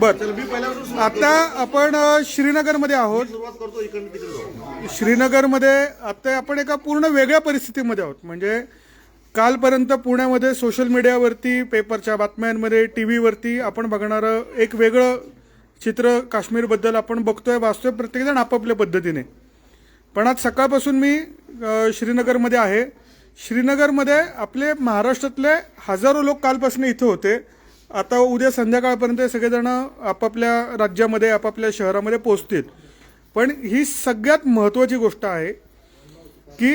बर. आता आपण श्रीनगरमध्ये आहोत. श्रीनगरमध्ये आता आपण एका पूर्ण वेगळ्या परिस्थितीमध्ये आहोत. म्हणजे कालपर्यंत पुण्यामध्ये सोशल मीडियावरती पेपरच्या बातम्यांमध्ये टी व्हीवरती आपण बघणारं एक वेगळं चित्र काश्मीरबद्दल आपण बघतोय वाचतोय प्रत्येकजण आपापल्या पद्धतीने. पण आज सकाळपासून मी श्रीनगरमध्ये आहे. श्रीनगरमध्ये आपले महाराष्ट्रातले हजारो लोक कालपासून इथं होते. आता उद्या संध्याकाळपर्यंत सगळेजण आपापल्या राज्यामध्ये आपापल्या शहरामध्ये पोहोचतील. पण ही सगळ्यात महत्त्वाची गोष्ट आहे की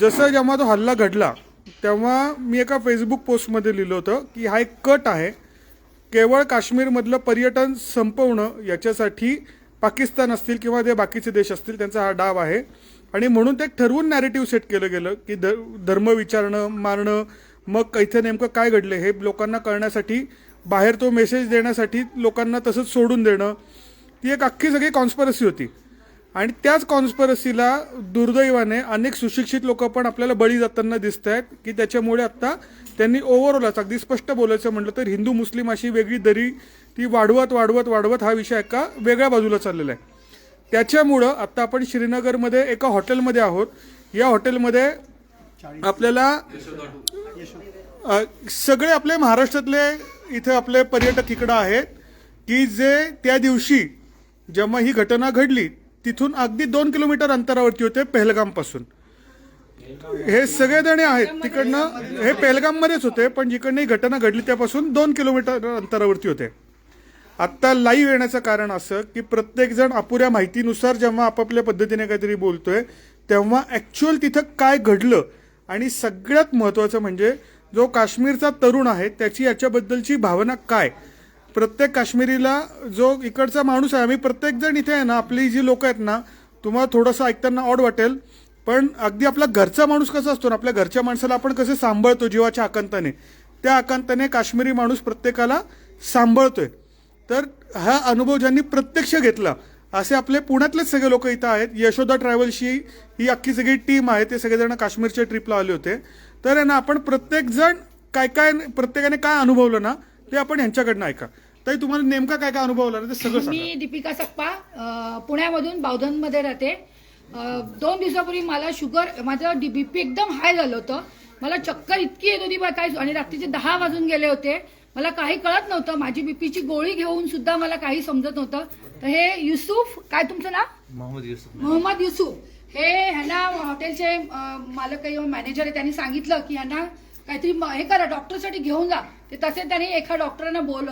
जसं जेव्हा तो हल्ला घडला तेव्हा मी एका फेसबुक पोस्टमध्ये लिहिलं होतं की हा एक कट आहे. केवळ काश्मीरमधलं पर्यटन संपवणं याच्यासाठी पाकिस्तान असतील किंवा ते बाकीचे देश असतील त्यांचा हा डाव आहे. आणि म्हणून ते ठरवून नॅरेटिव्ह सेट केलं गेलं की ध धर्म विचारणं मारणं मग इथे नेमकं काय घडलं हे लोकांना कळण्यासाठी बाहेर तो मेसेज देण्यासाठी लोकांना तसंच सोडून देणं ती एक अख्खी सगळी कॉन्स्परसी होती. आणि त्याच कॉन्स्परसीला दुर्दैवाने अनेक सुशिक्षित लोक पण आपल्याला बळी जाताना दिसत आहेत की त्याच्यामुळे आत्ता त्यांनी ओव्हरऑलच अगदी स्पष्ट बोलायचं म्हटलं तर हिंदू मुस्लिम अशी वेगळी दरी ती वाढवत वाढवत वाढवत हा विषय एका वेगळ्या बाजूला चाललेला आहे. त्याच्यामुळं आत्ता आपण श्रीनगरमध्ये एका हॉटेलमध्ये आहोत. या हॉटेलमध्ये आपल्याला अ, सगळे आपले महाराष्ट्रातले इथे आपले पर्यटक इकडं आहेत की जे त्या दिवशी जेव्हा ही घटना घडली तिथून अगदी दोन किलोमीटर अंतरावरती होते पहलगामपासून. हे सगळेजण आहेत तिकडनं हे पहलगाममध्येच होते पण जिकडनं ही घटना घडली त्यापासून दोन किलोमीटर अंतरावरती होते. आत्ता लाईव्ह येण्याचं कारण असं की प्रत्येकजण अपुऱ्या माहितीनुसार जेव्हा आपापल्या पद्धतीने काहीतरी बोलतोय तेव्हा ॲक्च्युअल तिथं काय घडलं आणि सगळ्यात महत्त्वाचं म्हणजे जो काश्मीरचा तरुण आहे त्याची याच्याबद्दलची भावना काय? प्रत्येक काश्मीरीला जो इकडचा माणूस आहे आम्ही प्रत्येकजण इथे आहे ना आपली जी लोक आहेत ना तुम्हाला थोडंसं ऐकताना ऑड वाटेल पण अगदी आपला घरचा माणूस कसा असतो ना आपल्या घरच्या माणसाला आपण कसे सांभाळतो जीवाच्या आकांताने त्या आकांताने काश्मीरी माणूस प्रत्येकाला सांभाळतोय. तर हा अनुभव ज्यांनी प्रत्यक्ष घेतला असे आपले पुण्यातलेच सगळे लोक इथं आहेत. यशोदा ट्रॅव्हल्सची ही अख्खी सगळी टीम आहे. ते सगळेजण काश्मीरच्या ट्रिपला आले होते. तर आहे ना आपण प्रत्येकजण काय काय प्रत्येकाने काय अनुभवलं ना ते आपण यांच्याकडनं ऐका. ताई तुम्हाला नेमका काय काय अनुभवलं ना ते सगळं सांगा. मी दीपिका सप्पा पुण्यामधून बावधनमध्ये राहते. अ, दोन दिवसापूर्वी मला शुगर माझं बीपी एकदम हाय झालं होतं. मला चक्कर इतकी येत होती बा काय आणि रात्रीचे दहा वाजून गेले होते. मला काही कळत नव्हतं. माझी बीपीची गोळी घेऊन सुद्धा मला काही समजत नव्हतं. तर हे युसुफ काय तुमचं नाव? मोहम्मद युसुफ. मोहम्मद युसुफ. हे ह्यांना हॉटेलचे मालक काही मॅनेजर आहे त्यांनी सांगितलं की ह्यांना काहीतरी हे करा डॉक्टरसाठी घेऊन जा. ते तसे त्यांनी एका डॉक्टरांना बोल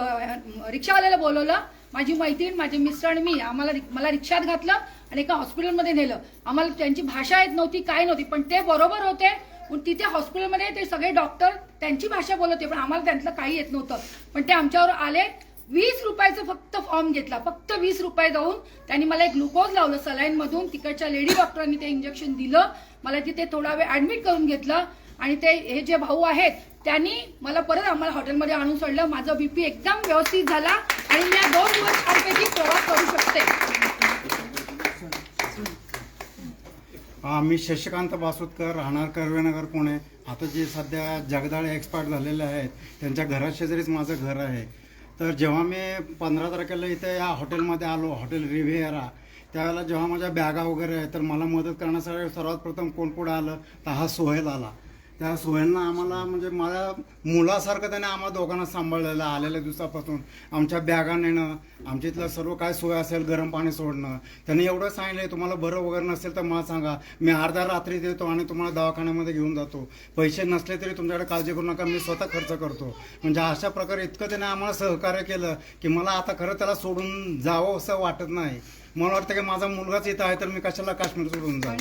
रिक्षावाल्याला बोलवलं. माझी मैत्रीण माझे मिस्टर आणि मी आम्हाला मला रिक्षात घातलं आणि एका हॉस्पिटलमध्ये नेलं. आम्हाला त्यांची भाषा येत नव्हती काय नव्हती पण ते बरोबर होते. पण तिथे हॉस्पिटलमध्ये ते सगळे डॉक्टर त्यांची भाषा बोलत होते पण आम्हाला त्यांचं काही येत नव्हतं. पण ते आमच्यावर आले वीस रुपयाचं फक्त फॉर्म घेतला फक्त वीस रुपये जाऊन त्यांनी मला एक ग्लुकोज लावलं सलाईन मधून. तिकडच्या लेडी डॉक्टरांनी ते इंजेक्शन दिलं मला तिथे थोडा वेळ ऍडमिट करून घेतलं. आणि ते हे जे भाऊ आहेत त्यांनी मला परत आम्हाला हॉटेलमध्ये आणून सोडलं. माझं बीपी एकदम व्यवस्थित झाला आणि मी दोन दिवस छानपैकी प्रवास करू शकते हा मी शशिकांत बासुतकर राहणार कर्वेनगर पुणे. आता जे सध्या जगदाळे एक्सपार्ट झालेले आहेत त्यांच्या घराशेजारीच माझं घर आहे. तर जेव्हा मी पंधरा तारखेला इथे या हॉटेलमध्ये आलो हॉटेल रिव्हिएरा त्यावेळेला जेव्हा माझ्या बॅगा वगैरे आहे तर मला मदत करण्यासाठी सर्वात प्रथम कोण पुढे आलं तर हा सोहेल आला. त्या सोयांना आम्हाला म्हणजे माझ्या मुलासारखं त्याने आम्हाला दोघांना सांभाळलेलं आलेल्या दिवसापासून. आमच्या बॅगा नेणं आमच्या इथलं सर्व काय सोय असेल गरम पाणी सोडणं. त्याने एवढं सांगितलं तुम्हाला बरं वगैरे नसेल तर मला सांगा. मी अर्धा रात्री देतो आणि तुम्हाला दवाखान्यामध्ये घेऊन जातो. पैसे नसले तरी तुमच्याकडे काळजी करू नका मी स्वतः खर्च करतो. म्हणजे अशा प्रकारे इतकं त्याने आम्हाला सहकार्य केलं की मला आता खरं त्याला सोडून जावं असं वाटत नाही. मला वाटतं की माझा मुलगाच इथं आहे तर मी कशाला काश्मीर सोडून जाऊ?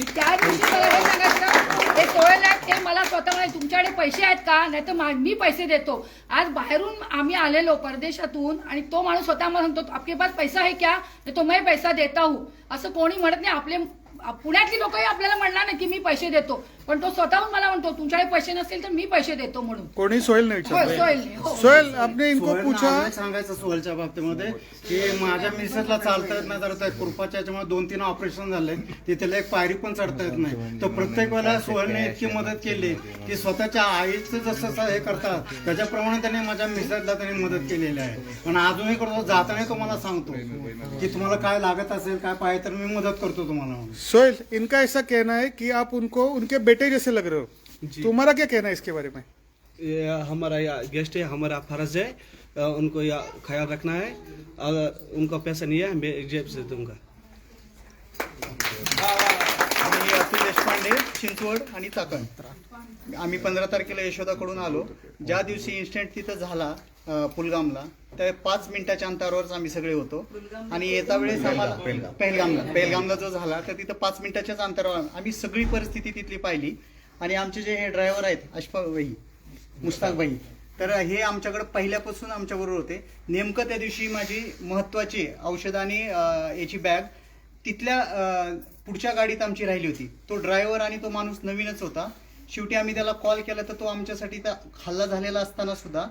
हे ते ते मला स्वतः म्हणाले तुमच्याकडे पैसे आहेत का? नाही तर मी पैसे देतो. आज बाहेरून आम्ही आलेलो परदेशातून आणि तो माणूस स्वतः मला सांगतो आपके पास पैसा आहे क्या? तो मैं पैसा देता हूँ. असं कोणी म्हणत नाही. आपले पुण्यातली लोकही आपल्याला म्हणणार नाही की मी पैसे देतो. पण तो स्वतःहून मला म्हणतो तुमच्याकडे पैसे नसतील तर मी पैसे देतो म्हणून. कोणी सोहेल नाही हो, विचारलं सोहेलने, हो. सोहेल आपने इनको सोहेलनं पूछा? सांगायचं सोहेलच्या बाबतीमध्ये की माझ्या मिसेसला चालता येत नाही तर त्या याच्यामुळे दोन तीन ऑपरेशन झाले. तिथे एक पायरी पण चढता येत नाही. तर प्रत्येक वेळेला सोहेलने इतकी मदत केली की स्वतःच्या आईचं जसं स- हे करतात त्याच्याप्रमाणे त्याने माझ्या मिसेसला त्यांनी मदत केलेली आहे. पण अजूनही करतो जाताना तुम्हाला सांगतो की तुम्हाला काय लागत असेल काय पाहिजे तर मी मदत करतो तुम्हाला. म्हणून सोहेल इनका ऐसा कहना है कि आप उनको उनके बेटे जैसे लग रहे हो तुम्हारा क्या कहना है इसके बारे में ये हमारा या गेस्ट है हमारा फ़र्ज़ है अ, उनको या ख्याल रखना है अगर उनका पैसा नहीं है मैं जेब से दूँगा मी अतुल देशपांडे चिंचवड आणि चाकण आम्ही पंधरा तारखेला यशोदाकडून आलो. ज्या दिवशी इन्स्टंट तिथं झाला अ, पुलगामला त्या पाच मिनिटाच्या अंतरावरच आम्ही सगळे होतो. आणि येता वेळेस आम्हाला पेहलगामला. पेहलगामला जो झाला तर तिथं पाच मिनिटाच्याच अंतरावर आम्ही सगळी परिस्थिती तिथली पाहिली. आणि आमचे जे हे ड्रायव्हर आहेत अशफाक भाई मुस्ताक भाई तर हे आमच्याकडे पहिल्यापासून आमच्याबरोबर होते. नेमकं त्या दिवशी माझी महत्वाची औषध आणि अ, याची बॅग तिथल्या अ, पुढच्या गाडीत आमची राहिली होती. तो ड्रायव्हर आणि तो माणूस नवीनच होता. शेवटी आम्ही त्याला कॉल केला तर तो आमच्यासाठी त्या हल्ला झालेला असताना सुद्धा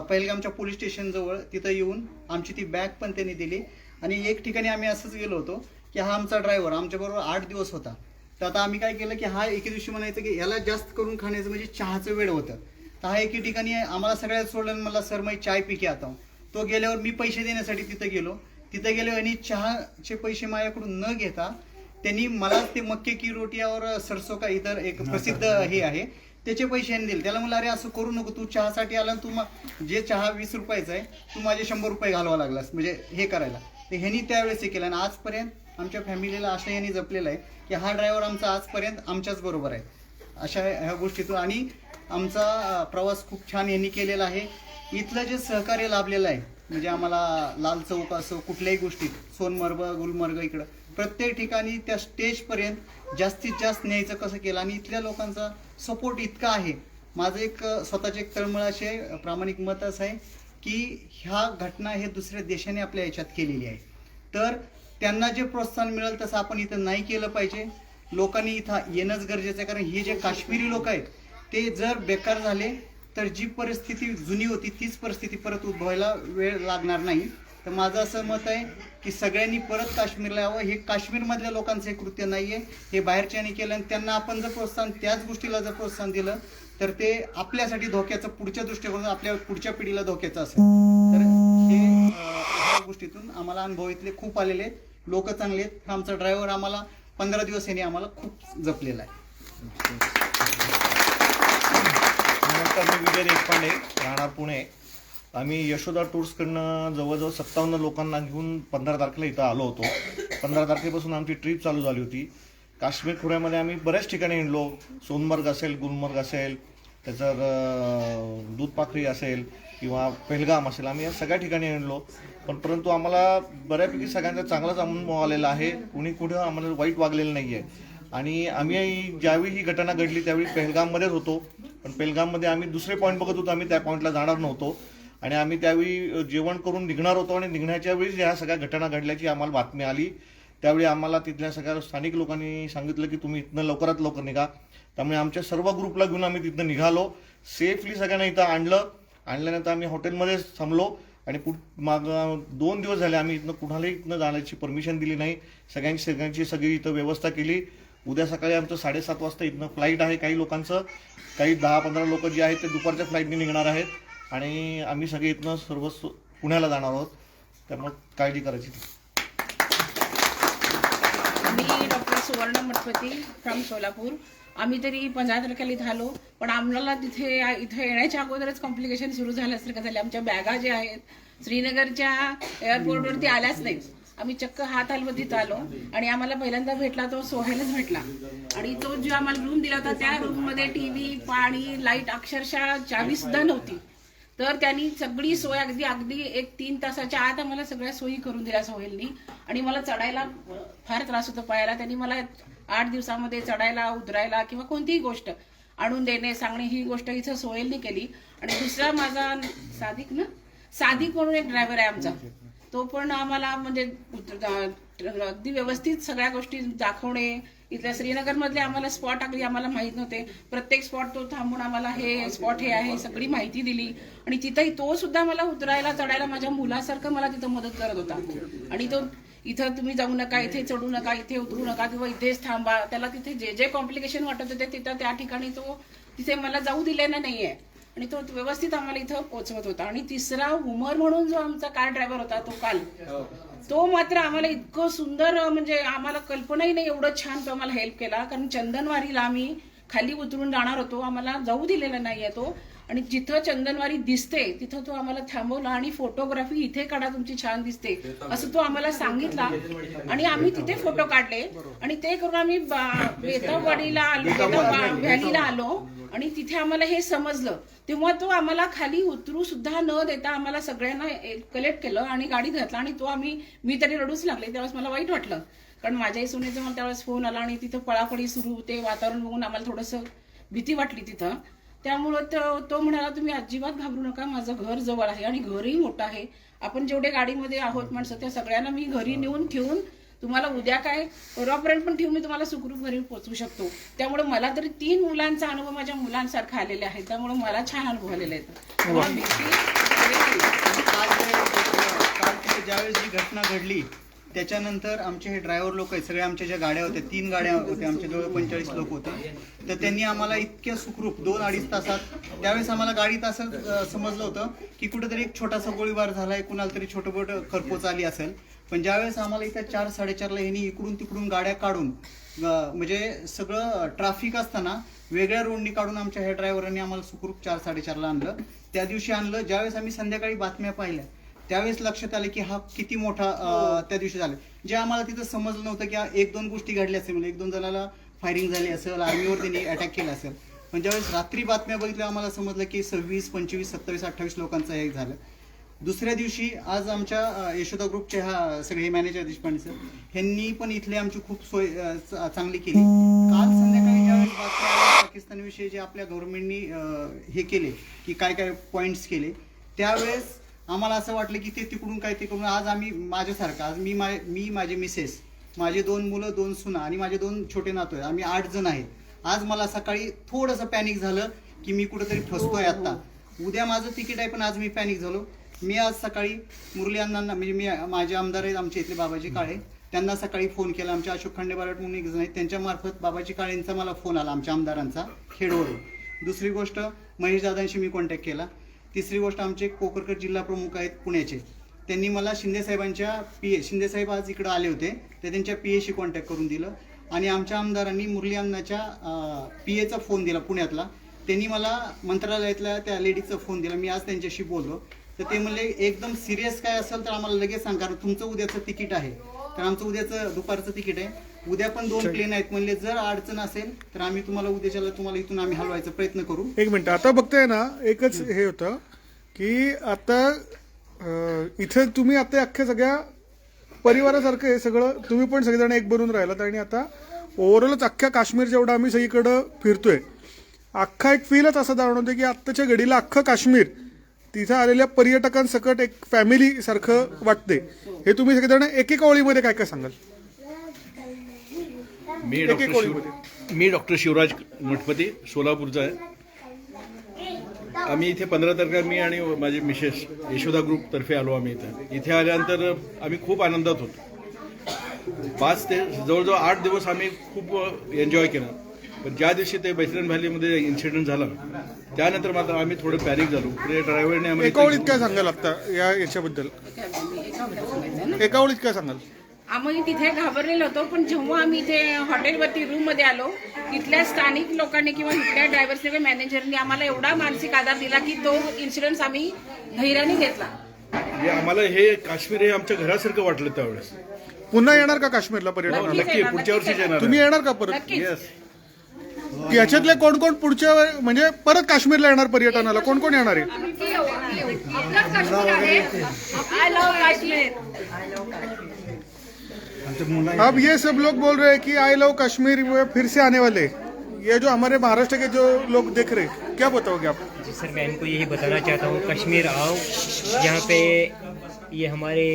पहिलगामच्या पोलीस स्टेशनजवळ तिथं येऊन आमची ती बॅग पण त्यांनी दिली. आणि एक ठिकाणी आम्ही असंच गेलो होतो की हा आमचा ड्रायव्हर आमच्याबरोबर आठ दिवस होता. तर आता आम्ही काय केलं की हा एके दिवशी म्हणायचं की याला जास्त करून खाण्याचं म्हणजे चहाचं वेळ होतं. तर हा एके ठिकाणी आम्हाला सगळ्यात सोडलं मला सर मी चाय पिके आता. तो गेल्यावर मी पैसे देण्यासाठी तिथं गेलो. तिथं गेल्यावर आणि चहाचे पैसे माझ्याकडून न घेता त्यांनी मला ते मक्के की रोटी और सरसो का इतर एक प्रसिद्ध हे आहे. त्याचे पैसे दिले. त्याला म्हणलं अरे असं करू नको. तू चहासाठी आला आणि तू जे चहा वीस रुपयाचा आहे तू माझे शंभर रुपये घालवा लागलास. म्हणजे हे करायला. तर ह्यांनी त्यावेळेस हे केलं आणि आजपर्यंत आमच्या फॅमिलीला असं यांनी जपलेलं आहे की हा ड्रायव्हर आमचा आजपर्यंत आमच्याच बरोबर आहे. अशा ह्या गोष्टीतून आणि आमचा प्रवास खूप छान यांनी केलेला आहे. इथलं जे सहकार्य लाभलेलं आहे म्हणजे आम्हाला लाल चौक असो कुठल्याही गोष्टीत सोनमर्ग गुलमर्ग इकडं प्रत्येक ठिकाणी त्या स्टेजपर्यंत जास्तीत जास्त न्यायचं कसं केलं? आणि इथल्या लोकांचा सपोर्ट इतका आहे. माझं एक स्वतःचे एक तळमळ असे प्रामाणिक मत असं आहे की ह्या घटना हे दुसऱ्या देशाने आपल्या याच्यात केलेली आहे. तर त्यांना जे प्रोत्साहन मिळेल तसं आपण इथं नाही केलं पाहिजे. लोकांनी इथं येणंच गरजेचं आहे कारण हे जे काश्मीरी लोक आहेत ते जर बेकार झाले तर जी परिस्थिती जुनी होती तीच परिस्थिती परत उद्भवायला वेळ लागणार नाही. तर माझं असं मत आहे की सगळ्यांनी परत काश्मीरला यावं. हे काश्मीरमधल्या लोकांचं हे कृत्य नाही आहे हे बाहेरच्यांनी केलं आणि त्यांना आपण जर प्रोत्साहन त्याच गोष्टीला जर प्रोत्साहन दिलं तर ते आपल्यासाठी धोक्याचं पुढच्या दृष्टिकोन आपल्या पुढच्या पिढीला धोक्याचं असेल. तर हे ह्या गोष्टीतून आम्हाला अनुभव इथले खूप आलेले आहेत. लोक चांगले आहेत. आमचा ड्रायव्हर आम्हाला पंधरा दिवस यांनी आम्हाला खूप जपलेला आहे. नमस्कार मी विजय देशपांडे राहणार पुणे. आम्ही यशोदा टूर्सकडनं जवळजवळ सत्तावन्न लोकांना घेऊन पंधरा तारखेला इथं आलो होतो. पंधरा तारखेपासून आमची ट्रीप चालू झाली होती. काश्मीर खोऱ्यामध्ये आम्ही बऱ्याच ठिकाणी हिंडलो. सोनमर्ग असेल गुलमर्ग असेल त्याचं दूधपाखरी असेल किंवा पेहलगाम असेल. आम्ही या सगळ्या ठिकाणी हिंडलो. पण परंतु आम्हाला बऱ्यापैकी सगळ्यांचा चांगलाच अनुभव आलेला आहे. कुणी कुठं आम्हाला वाईट वागलेलं नाही आहे आणि आम्ही ज्यावेळी ही घटना घडली त्यावेळी पेहलगाममध्येच होतो. पण पेलगाममध्ये आम्ही दुसरे पॉईंट बघत होतो आम्ही त्या पॉईंटला जाणार नव्हतो. आणि आम्ही त्यावेळी जेवण करून निघणार होतो आणि निघण्याच्या वेळी ह्या सगळ्या घटना घडल्याची आम्हाला बातमी आली. त्यावेळी आम्हाला तिथल्या सगळ्या स्थानिक लोकांनी सांगितलं की तुम्ही इथनं लवकरात लवकर निघा. त्यामुळे आमच्या सर्व ग्रुपला घेऊन आम्ही तिथनं निघालो. सेफली सगळ्यांना इथं आणलं. आणल्यानंतर आम्ही हॉटेलमध्येच थांबलो. आणि पुढ माग दोन दिवस झाले आम्ही इथनं कुणालाही इथनं जाण्याची परमिशन दिली नाही. सगळ्यांची सगळ्यांची सगळी इथं व्यवस्था केली. उद्या सकाळी आमचं साडेसात वाजता इथनं फ्लाईट आहे काही लोकांचं. काही दहा पंधरा लोक जे आहेत ते दुपारच्या फ्लाईटने निघणार आहेत. आणि आम्ही सगळे इथनं सर्व सु- पुण्याला जाणार आहोत. त्यामुळे काळजी करायची मी डॉक्टर सुवर्ण मठपती फ्रॉम सोलापूर. आम्ही तरी पंधरा तारखेला इथं आलो. पण आम्हाला तिथे इथं येण्याच्या अगोदरच कॉम्प्लिकेशन सुरू झाल्यासारखं झाले? आमच्या बॅगा ज्या आहेत श्रीनगरच्या एअरपोर्टवरती आल्याच नाहीत. आम्ही चक्क हात हलवतीत आलो आणि आम्हाला पहिल्यांदा भेटला तो सोहेलच भेटला. आणि तो जो आम्हाला रूम दिला होता त्या रूममध्ये टीव्ही पाणी लाइट अक्षरशः चावी सुद्धा नव्हती तर त्यांनी सगळी सोय अगदी अगदी एक तीन तासाच्या आत आम्हाला सगळ्या सोयी करून दिल्या सोहेलनी. आणि मला चढायला फार त्रास होतो पायाला. त्यांनी मला आठ दिवसामध्ये चढायला उतरायला किंवा कोणतीही गोष्ट आणून देणे सांगणे ही गोष्ट इथं सोहेलनी केली. आणि दुसरा माझा साधिक ना? साधिक म्हणून एक ड्रायव्हर आहे आमचा. तो पण आम्हाला म्हणजे अगदी व्यवस्थित सगळ्या गोष्टी दाखवणे. इथल्या श्रीनगरमधले आम्हाला स्पॉट अगदी आम्हाला माहीत नव्हते. प्रत्येक स्पॉट तो थांबून आम्हाला हे स्पॉट हे आहे सगळी माहिती दिली. आणि तिथंही तो सुद्धा मला उतरायला चढायला माझ्या मुलासारखं मला तिथं मदत करत होता. आणि तो इथं तुम्ही जाऊ नका इथे चढू नका इथे उतरू नका किंवा इथेच थांबा. त्याला तिथे जे जे कॉम्प्लिकेशन वाटत होते तिथं त्या ठिकाणी तो तिथे मला जाऊ दिलेला नाहीये. आणि तो व्यवस्थित आम्हाला इथं पोहोचवत होता. आणि तिसरा उमर म्हणून जो आमचा कार ड्रायव्हर होता तो काल. तो मात्र आम्हाला इतकं सुंदर म्हणजे आम्हाला कल्पनाही नाही एवढं छान तो आम्हाला हेल्प केला. कारण चंदनवारीला आम्ही खाली उतरून जाणार होतो. आम्हाला जाऊ दिलेला नाहीये तो. आणि जिथं चंदनवारी दिसते तिथं तो आम्हाला थांबवला आणि फोटोग्राफी इथे काढा तुमची छान दिसते. असं तो आम्हाला सांगितला. आणि आम्ही तिथे फोटो काढले. आणि ते करून आम्ही बा- बेताबवाडीला आलो व्हॅलीला आलो. आणि तिथे आम्हाला हे समजलं. तेव्हा तो आम्हाला खाली उतरू सुद्धा न देता आम्हाला सगळ्यांना कलेक्ट केलं आणि गाडीत घातला आणि तो आम्ही मी तरी रडूच लागले. त्यावेळेस मला वाईट वाटलं. कारण माझ्याही सुनेचा मला त्यावेळेस फोन आला आणि तिथं पळापळी सुरू ते वातावरण बघून आम्हाला थोडंसं भीती वाटली तिथं. त्यामुळं तो तो म्हणाला तुम्ही अजिबात घाबरू नका माझं घर जवळ आहे आणि घरही मोठं आहे आपण जेवढे गाडीमध्ये आहोत माणसं त्या सगळ्यांना मी घरी नेऊन ठेवून तुम्हाला उद्या काय परवापर्यंत पण ठेवून मी तुम्हाला सुखरूप घरी पोहोचू शकतो त्यामुळे मला तरी तीन मुलांचा अनुभव माझ्या मुलांसारखा आलेला आहे त्यामुळे मला छान अनुभव आलेले तिथे ज्यावेळेस जी घटना घडली त्याच्यानंतर आमचे हे ड्रायव्हर लोक आहेत सगळ्या आमच्या ज्या गाड्या होत्या तीन गाड्या होत्या आमच्या जवळ पंचेचाळीस लोक होते. तर त्यांनी आम्हाला इतक्या सुखरूप दोन अडीच तासात त्यावेळेस आम्हाला गाडीत असं समजलं होतं की कुठेतरी एक छोटासा गोळीबार झालाय कुणाला तरी छोटं मोठं खरपोच आली असेल. पण ज्यावेळेस आम्हाला इथं चार साडेचारला ह्यांनी इकडून तिकडून गाड्या काढून म्हणजे सगळं ट्राफिक असताना वेगळ्या रोडनी काढून आमच्या ह्या ड्रायव्हरांनी आम्हाला सुखरूप चार साडेचारला आणलं. त्या दिवशी आणलं. ज्यावेळेस आम्ही संध्याकाळी बातम्या पाहिल्या त्यावेळेस लक्षात आलं की हा किती मोठा अं, त्या दिवशी झाला. जे आम्हाला तिथं समजलं नव्हतं की हा एक दोन गोष्टी घडल्या असेल म्हणजे एक दोन जणाला फायरिंग झाली असेल आर्मीवर त्यांनी अटॅक केला असेल. पण ज्यावेळेस रात्री बातम्या बघितल्या आम्हाला समजलं की सव्वीस पंचवीस सत्तावीस अठ्ठावीस लोकांचं हे झालं. दुसऱ्या दिवशी आज आमच्या यशोदा ग्रुपचे हा सगळे मॅनेजर देशपांडे सर ह्यांनी पण इथले आमची खूप सोय चांगली केली. काल संध्याकाळी ज्यावेळेस बातम्या पाकिस्तानविषयी जे आपल्या गव्हर्नमेंटनी हे केले की काय काय पॉईंट्स केले त्यावेळेस आम्हाला असं वाटलं की ते तिकडून काय तिकडून आज आम्ही माझ्यासारखं आज मी मा मी माझे मिसेस माझे दोन मुलं दोन सुना आणि माझे दोन छोटे नातू आहेत. आम्ही आठ जण आहेत. आज मला सकाळी थोडंसं पॅनिक झालं की मी कुठेतरी फसतोय आता उद्या माझं तिकीट आहे पण आज मी पॅनिक झालो. मी आज सकाळी मुरली अण्णांना म्हणजे मी माझे आमदार आहेत आमचे इथले बाबाजी काळे त्यांना सकाळी फोन केला. आमच्या अशोक खंडे बारट म्हणून एक जण आहेत त्यांच्या मार्फत बाबाजी काळेंचा मला फोन आला आमच्या आमदारांचा खेडवरून. दुसरी गोष्ट महेश दादांशी मी कॉन्टॅक्ट केला. तिसरी गोष्ट आमचे कोकरकर जिल्हा प्रमुख आहेत पुण्याचे. त्यांनी मला शिंदे साहेबांच्या पी ए शिंदे साहेब आज इकडं आले होते. ते त्यांच्या पी एशी कॉन्टॅक्ट करून दिलं. आणि आमच्या आमदारांनी मुरली अण्णाच्या पी एचा फोन दिला पुण्यातला. त्यांनी मला मंत्रालयातल्या त्या लेडीचा फोन दिला. मी आज त्यांच्याशी बोललो. तर ते म्हणले एकदम सिरियस काय असेल तर आम्हाला लगेच सांगा. कारण तुमचं उद्याचं तिकीट आहे. तर आमचं उद्याचं दुपारचं तिकीट आहे. उद्या पण दोन प्लेन आहेत म्हणले जर अडचण असेल तर आम्ही तुम्हाला उद्याच्याला तुम्हाला इथून आम्ही हलवायचा प्रयत्न करू. एक मिनिट आता बघताय ना एकच हे होतं की आता इथे तुम्ही आता अख्ख्या सगळ्या परिवारासारखं हे सगळं तुम्ही पण सगळेजण एक बनून राहिलात आणि आता ओव्हरऑलच अख्ख्या काश्मीर जेवढा आम्ही सगळीकडं फिरतोय अख्खा एक फीलच असं जाणवतं की आत्ताच्या घडीला अख्खं काश्मीर तिथं आलेल्या पर्यटकांसकट एक फॅमिली सारखं वाटते हे तुम्ही सगळेजण एकेका ओळीमध्ये काय काय सांगाल? मी डॉक्टर शिव. मी डॉक्टर शिवराज मठपती सोलापूरचा आहे. आम्ही इथे पंधरा तारखेला मी आणि माझे मिसेस यशोदा ग्रुप तर्फे आलो आम्ही इथे. इथे आल्यानंतर आम्ही खूप आनंदात होतो. पाच ते जवळजवळ आठ दिवस आम्ही खूप एन्जॉय केलं. पण ज्या दिवशी ते बैसरन व्हॅलीमध्ये इन्सिडेंट झाला त्यानंतर मात्र आम्ही थोडं पॅनिक झालो. ड्रायव्हरने आम्हाला एका ओळीत काय सांगाल आता या याच्याबद्दल. एका ओळीत काय सांगाल? आम्ही तिथे घाबरलेलो होतो पण जेव्हा आम्ही इथे हॉटेलवरती रूममध्ये आलो तिथल्या स्थानिक लोकांनी किंवा इथल्या ड्रायव्हर्सने किंवा मॅनेजरनी आम्हाला एवढा मानसिक आधार दिला की तो इन्सिडेंट आम्ही धैर्याने घेतला. म्हणजे आम्हाला हे काश्मीर हे आमच्या घरासारखं वाटलं त्यावेळेस. पुन्हा येणार का काश्मीरला पर्यटन? नक्की पुढच्या वर्षीच येणार. तुम्ही येणार का परत? नक्कीच. येस याच्यातले कोण कोण पुढच्या म्हणजे परत काश्मीरला येणार पर्यटनाला? कोण कोण येणार आहे? आपलाच काश्मीर आहे. आय लव्ह काश्मीर अब ये सब लोग बोल रहे हैं कि आई लव कश्मीर वो फिर से आने वाले। ये जो हमारे महाराष्ट्र के जो लोग देख रहे हैं क्या बताओगे आप? जी सर मैं इनको यही बताना चाहता हूँ कश्मीर आओ। यहाँ पे ये हमारे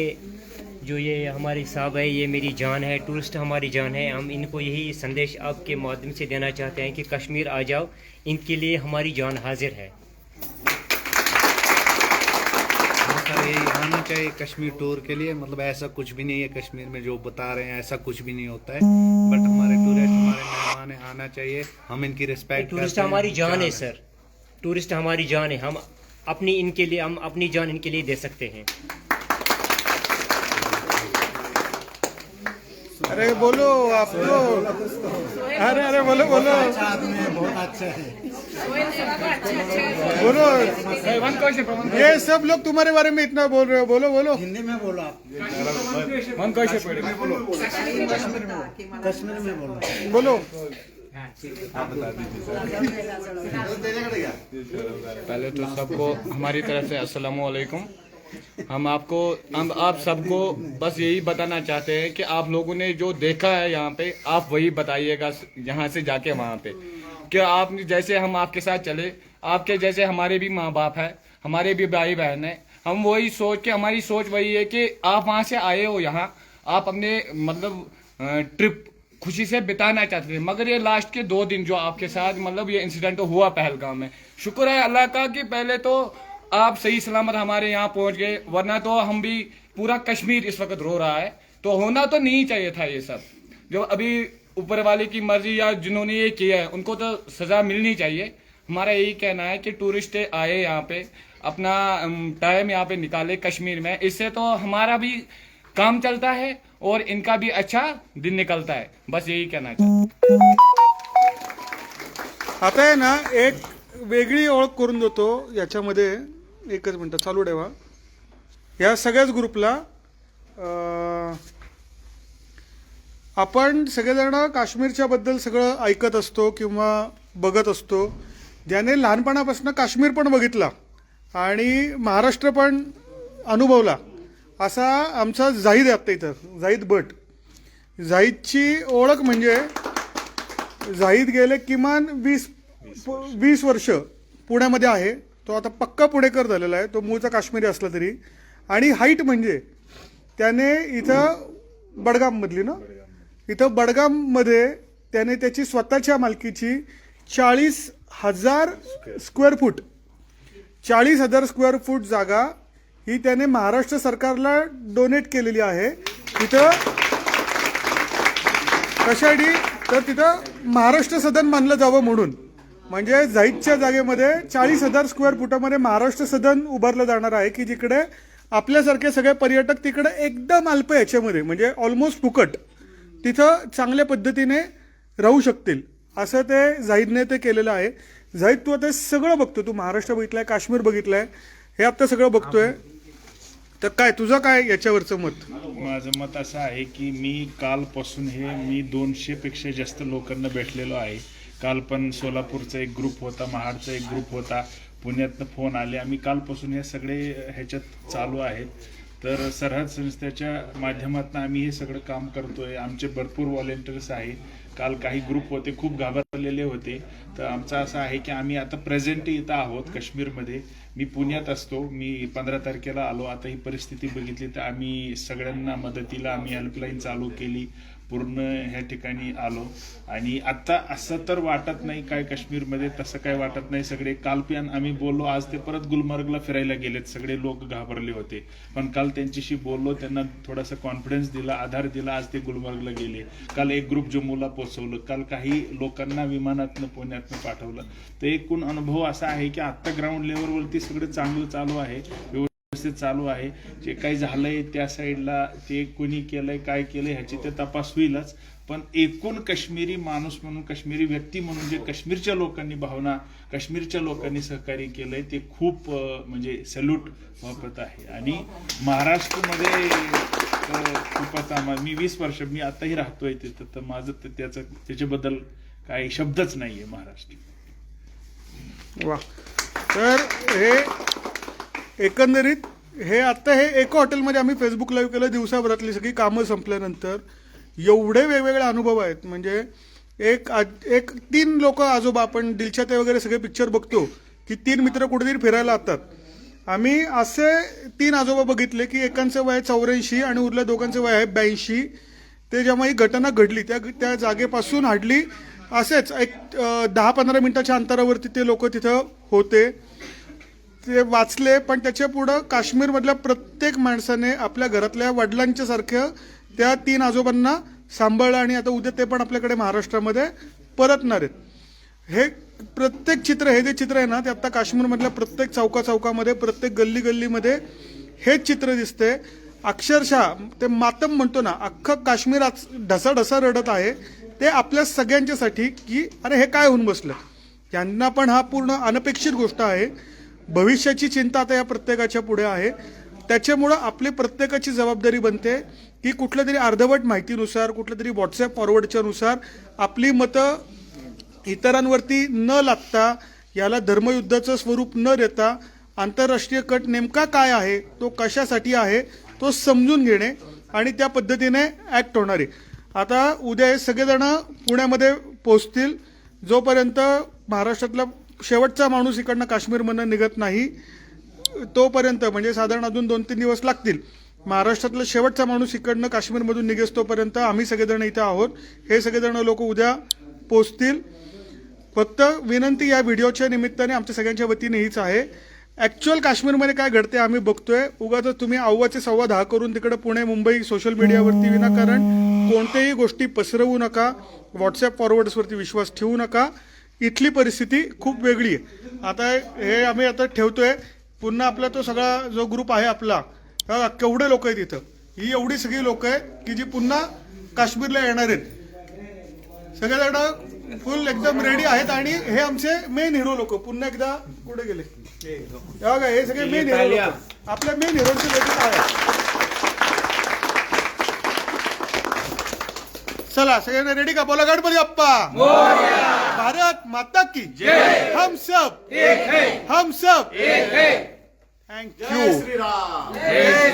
जो ये हमारे साहब है ये मेरी जान है टूरिस्ट हमारी जान है। हम इनको यही संदेश आपके माध्यम से देना चाहते हैं कि कश्मीर आ जाओ। इनके लिए हमारी जान हाजिर है। सर ये आना चाहिए कश्मीर टूर के लिए मतलब ऐसा कुछ भी नहीं है कश्मीर में जो बता रहे हैं ऐसा कुछ भी नहीं होता है। बट हमारे टूरिस्ट हमारे मेहमान है आना चाहिए। हम इनकी रिस्पेक्ट टूरिस्ट हमारी जान है सर टूरिस्ट हमारी जान है। हम अपनी इनके लिए हम अपनी जान इनके लिए दे सकते हैं। अरे बोलो आप लो अरे अरे बोलो बोलो आदमी है बहुत अच्छा है बोलो ये सब लोग तुम्हारे बारे में इतना बोल रहे हो बोलो बोलो हिंदी में बोलो आप कश्मीर में बोलो बोलो पहले तो सबको हमारी तरफ से अस्सलाम वालेकुम हम आपको, हम, आप सबको बस यही बताना चाहते हैं कि आप लोगों ने जो देखा है यहाँ पे, आप वही बताइएगा यहाँ से जाके वहाँ पे। कि आप जैसे हम आपके साथ चले, आपके जैसे हमारे भी माँ बाप है, हमारे भी भाई बहन है, हम वही सोच के, हमारी सोच वही है कि आप वहाँ से आए हो यहाँ, आप अपने मतलब ट्रिप खुशी से बिताना चाहते थे, मगर ये लास्ट के दो दिन जो आपके साथ मतलब ये इंसिडेंट हुआ पहलगाम में। शुक्र है अल्लाह का कि पहले तो आप सही सलामत हमारे यहाँ पहुँच गए, वरना तो हम भी पूरा कश्मीर इस वक्त रो रहा है। तो होना तो नहीं चाहिए था ये सब। जो अभी ऊपर वाले की मर्ज़ी या जिन्होंने ये किया है, उनको तो सजा मिलनी चाहिए। हमारा यही कहना है कि टूरिस्ट आए यहाँ पे, अपना टाइम यहाँ पे निकाले कश्मीर में। इससे तो हमारा भी काम चलता है और इनका भी अच्छा दिन निकलता है। बस यही कहना चाहता आता आहे ना, एक वेगळी ओळख करून देतो एकच मिनटं चालू ठेवा. या सगळ्याच ग्रुपला आपण सगळेजण काश्मीरच्या बद्दल सगळं ऐकत असतो किंवा बघत असतो. ज्याने लहानपणापासून काश्मीर पण बघितला आणि महाराष्ट्र पण अनुभवला असा आमचा जाहीद आत्ता इथं जाहीद भट जाहीदची ओळख म्हणजे जाहीद गेले किमान वीस वीस वर्ष पुण्यामध्ये आहे. तो आता पक्का पुणेकर झालेला आहे. तो मूळचा काश्मीरी असला तरी. आणि हाईट म्हणजे त्याने इथं बडगाममधली ना? इथं बडगाममध्ये त्याने त्याची स्वतःच्या मालकीची चाळीस हजार स्क्वेअर फूट चाळीस हजार स्क्वेअर फूट जागा ही त्याने महाराष्ट्र सरकारला डोनेट केलेली आहे. तिथं कशासाठी? तर तिथं महाराष्ट्र सदन मानलं जावं म्हणून. म्हणजे जाईदच्या जागेमध्ये चाळीस हजार स्क्वेअर फुटामध्ये महाराष्ट्र सदन उभारलं जाणार आहे की जिकडे आपल्यासारखे सगळे पर्यटक तिकडे एकदम अल्प याच्यामध्ये म्हणजे ऑलमोस्ट फुकट तिथं चांगल्या पद्धतीने राहू शकतील. असं ते जाहीदने ते केलेलं आहे. जाहीद तू आता सगळं बघतो तू महाराष्ट्र बघितलंय काश्मीर बघितलंय हे आता सगळं बघतोय. तर काय तुझं काय याच्यावरचं मत? माझं मत असं आहे की मी कालपासून हे मी दोनशे पेक्षा जास्त लोकांना भेटलेलो आहे. काल पण सोलापूरचा एक ग्रुप होता महाडचा एक ग्रुप होता पुण्यातनं फोन आले. आम्ही कालपासून हे सगळे ह्याच्यात चालू आहेत. तर सरहद संस्थेच्या माध्यमातून आम्ही हे सगळं काम करतोय. आमचे भरपूर व्हॉलेंटियर्स आहेत. काल काही ग्रुप होते खूप घाबरलेले होते. तर आमचं असं आहे की आम्ही आता प्रेझेंट इथं आहोत काश्मीरमध्ये. मी पुण्यात असतो. मी पंधरा तारखेला आलो. आता ही परिस्थिती बघितली तर आम्ही सगळ्यांना मदतीला आम्ही हेल्पलाईन चालू केली. पूर्ण ह्या ठिकाणी आलो. आणि आता असं तर वाटत नाही काय काश्मीरमध्ये तसं काय वाटत नाही. सगळे काल आम्ही बोललो आज ते परत गुलमर्गला फिरायला गेलेत. सगळे लोक घाबरले होते. पण काल त्यांच्याशी बोललो त्यांना थोडासा कॉन्फिडन्स दिला आधार दिला आज ते गुलमर्गला गेले. काल एक ग्रुप जम्मूला पोहोचवलं. काल काही लोकांना विमानातनं पुण्यातनं पाठवलं. तर एकूण अनुभव असा आहे की आत्ता ग्राउंड लेवलवरती सगळं चांगलं चालू आहे. चालू आहे. जे काही झालंय त्या साईडला ते कोणी केलंय काय केलंय ह्याची ते तपास होईलच. पण एकूण काश्मीरी माणूस म्हणून काश्मीरी व्यक्ती म्हणून जे काश्मीरच्या लोकांनी भावना काश्मीरच्या लोकांनी सहकार्य केलंय ते खूप म्हणजे सॅल्यूट वापरत आहे. आणि महाराष्ट्रमध्ये खूपच आम्हाला मी वीस वर्ष मी आताही राहतोय तिथं तर माझं ते- त्याचं त्याच्याबद्दल काही शब्दच नाहीये महाराष्ट्र. वा. तर हे एकंदरीत हे आत्ता हे एका हॉटेलमध्ये आम्ही फेसबुक लाईव्ह केलं दिवसाभरातली सगळी कामं संपल्यानंतर. एवढे वेगवेगळे अनुभव आहेत. म्हणजे एक आज- एक तीन लोक आजोबा आपण दिलछाते वगैरे सगळे पिक्चर बघतो की तीन मित्र कुठेतरी फिरायला लागतात आम्ही असे तीन आजोबा बघितले की एकांचं वय चौऱ्याऐंशी आणि उरल्या दोघांचं वय आहे ब्याऐंशी. ते जेव्हा ही घटना घडली त्या त्या जागेपासून हाडली असेच एक दहा पंधरा मिनिटाच्या अंतरावरती ते लोक तिथं होते. ते वाचले पण त्याच्या पुढं काश्मीरमधल्या प्रत्येक माणसाने आपल्या घरातल्या वडिलांच्या सारखं त्या तीन आजोबांना सांभाळलं आणि आता उद्या ते पण आपल्याकडे महाराष्ट्रामध्ये परतणार आहेत. हे प्रत्येक चित्र हे जे चित्र आहे ना ते आता काश्मीरमधल्या प्रत्येक चौका चौकामध्ये प्रत्येक गल्ली गल्लीमध्ये हेच चित्र दिसते अक्षरशः ते मातम म्हणतो ना अख्खं काश्मीर आज ढसाढसा रडत आहे. ते आपल्या सगळ्यांच्यासाठी की अरे हे काय होऊन बसलं? यांना पण हा पूर्ण अनपेक्षित गोष्ट आहे. भविष्याची चिंता आता या प्रत्येकाच्या पुढे आहे. त्याच्यामुळं आपली प्रत्येकाची जबाबदारी बनते. की कुठल्या तरी अर्धवट माहितीनुसार कुठल्या तरी व्हॉट्सअप फॉरवर्डच्या नुसार आपली मतं इतरांवरती न लागता याला धर्मयुद्धाचं स्वरूप न देता आंतरराष्ट्रीय कट नेमका काय आहे तो कशासाठी आहे तो समजून घेणे आणि त्या पद्धतीने ॲक्ट होणार. आहे आता उद्या हे सगळेजणं पुण्यामध्ये पोहोचतील. जोपर्यंत महाराष्ट्रातल्या शेवटचा माणूस इकडनं काश्मीरमधनं निघत नाही तोपर्यंत म्हणजे साधारण अजून दोन तीन दिवस लागतील. महाराष्ट्रातला शेवटचा माणूस इकडनं काश्मीरमधून निघेस तोपर्यंत आम्ही सगळेजण इथं आहोत. हे सगळेजण लोक उद्या पोचतील. फक्त विनंती या व्हिडिओच्या निमित्ताने आमच्या सगळ्यांच्या वतीने हीच आहे. ॲक्च्युअल काश्मीरमध्ये काय घडते आम्ही बघतोय. उगाच तुम्ही अव्वाचे सव्वा दहा करून तिकडे पुणे मुंबई सोशल मीडियावरती विनाकारण कोणत्याही गोष्टी पसरवू नका. व्हॉट्सअप फॉरवर्ड्सवरती विश्वास ठेवू नका. इथली परिस्थिती खूप वेगळी आहे. आता हे आम्ही आता ठेवतोय. पुन्हा आपला तो सगळा जो ग्रुप आहे आपला केवढे लोक आहेत इथं? ही एवढी सगळी लोक आहेत की जी पुन्हा काश्मीरला येणार आहेत. सगळेजण फुल एकदम रेडी आहेत आणि हे आमचे मेन हिरो लोक. पुन्हा एकदा कुठे गेले? हे हे सगळे मेन हिरो आपल्या मेन हिरोचे लोक आहेत? चला सगळ्यांना रेडी का? बोला गणपती अप्पा भारत माता की जय. हम सब. हम सब. थँक्यू